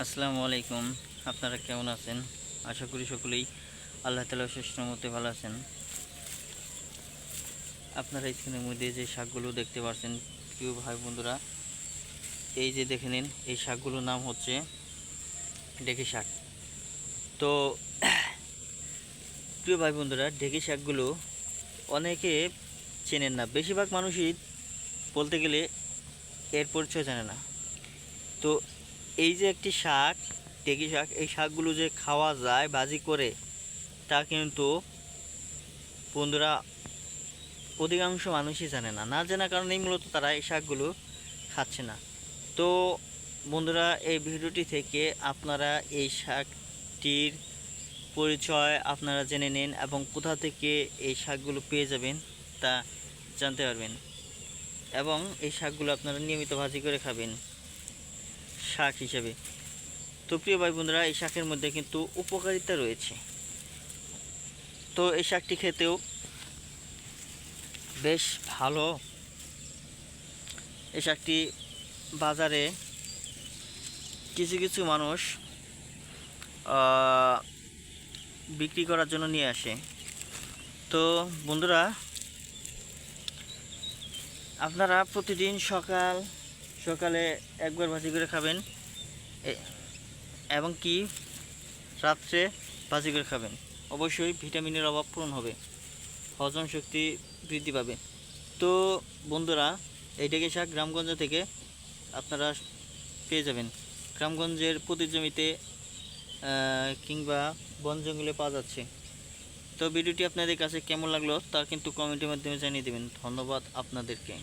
আসসালামু আলাইকুম। আপনারা কেমন আছেন? আশা করি সকলেই আল্লাহ তালা সুষ্ঠর মধ্যে ভালো আছেন। আপনারা স্ক্রিনের মধ্যে যে শাকগুলো দেখতে পাচ্ছেন প্রিয় ভাই বন্ধুরা, এই যে দেখে নিন, এই শাকগুলোর নাম হচ্ছে ডেকি শাক। তো, প্রিয় ভাই বন্ধুরা ডেকি শাকগুলো অনেকে চেনেন না। বেশিরভাগ মানুষই বলতে গেলে এর পরিচয় জানে না। তো এই যে একটি শাক, টেকি শাক, এই শাকগুলো যে খাওয়া যায় ভাজি করে, তা কিন্তু বন্ধুরা অধিকাংশ মানুষই জানে না। না জানার কারণেই মূলত তারা এই শাকগুলো খাচ্ছে না। তো বন্ধুরা, এই ভিডিওটি থেকে আপনারা এই শাকটির পরিচয় আপনারা জেনে নিন এবং কোথা থেকে এই শাকগুলো পেয়ে যাবেন তা জানতে পারবেন। এবং এই শাকগুলো আপনারা নিয়মিত ভাজি করে খাবেন। শাক হিসেবে। তো প্রিয় ভাই বন্ধুরা এই শাকের মধ্যে কিন্তু উপকারিতা রয়েছে। তো এই শাকটি খেতেও বেশ ভালো। এই শাকটি বাজারে কিছু কিছু মানুষ বিক্রি করার জন্য নিয়ে আসে। তো বন্ধুরা, আপনারা প্রতিদিন সকাল সকালে একবার ভাজি করে খাবেন। এবং কি রাত্রে ভাজি করে খাবেন। অবশ্যই ভিটামিনের অভাব পূরণ হবে, হজম শক্তি বৃদ্ধি পাবে। তো বন্ধুরা এইটাকে শাক গ্রামগঞ্জ থেকে আপনারা পেয়ে যাবেন। গ্রামগঞ্জের প্রতি জমিতে কিংবা বন জঙ্গলে পাওয়া যাচ্ছে। তো ভিডিওটি আপনাদের কাছে কেমন লাগল তা কিন্তু কমেন্টের মাধ্যমে জানিয়ে দেবেন। ধন্যবাদ আপনাদেরকে।